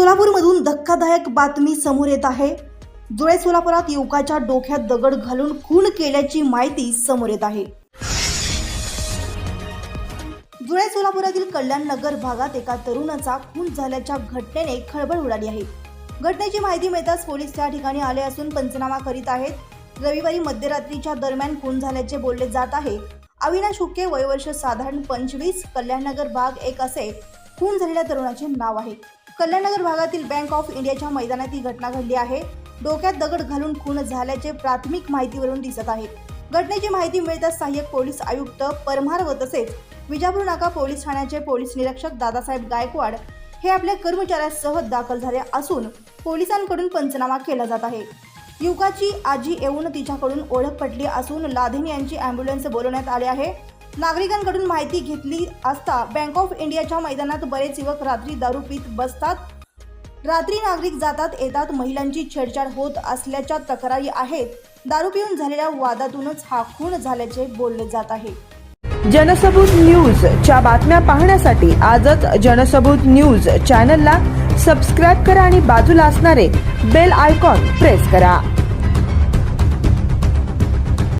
सोलापूरमधून धक्कादायक बातमी समोर येत आहे. जुळे सोलापुरात युवकाच्या डोक्यात दगड घालून खून केल्याची माहिती समोर येत आहे. जुळे सोलापुरातील कल्याण नगर भागात एका तरुणाचा खून झाल्याच्या घटनेने खळबळ उडाली आहे. घटनेची माहिती मिळताच पोलीस त्या ठिकाणी आले असून पंचनामा करीत आहेत. रविवारी मध्यरात्रीच्या दरम्यान खून झाल्याचे बोलले जात आहे. अविनाश हुके वयवर्ष साधारण पंचवीस कल्याणनगर भाग एक असे खून झालेल्या तरुणाचे नाव आहे. कल्याणनगर भागातील बँक ऑफ इंडियाच्या मैदानात ही घटना घडली आहे. डोक्यात दगड घालून खून झाल्याचे प्राथमिक माहितीवरून दिसत आहे. घटनेची माहिती मिळताच सहाय्यक पोलीस आयुक्त परमार व तसेच विजापूर नाका पोलीस ठाण्याचे पोलीस निरीक्षक दादासाहेब गायकवाड हे आपल्या कर्मचाऱ्यांसह दाखल झाले असून पोलिसांकडून पंचनामा केला जात आहे. युवकाची आजी येऊन तिच्याकडून ओळख पटली असून लाधेन यांची अँब्युलन्स बोलवण्यात आले आहे. नागरिकांकडून माहिती घेतली असता बँक ऑफ इंडियाच्या मैदानात बरेच युवक रात्री दारू पीत बसतात. रात्री नागरिक जातात येतात महिलांची छेडछाड होत असल्याच्या तक्रारी आहेत. दारू पिऊन झालेल्या वादातूनच हा खून झाल्याचे बोलले जात आहे. जनसबूत न्यूज च्या बातम्या पाहण्यासाठी आजच जनसबूत न्यूज चॅनलला सबस्क्राईब करा आणि बाजूला असणारे बेल आयकॉन प्रेस करा.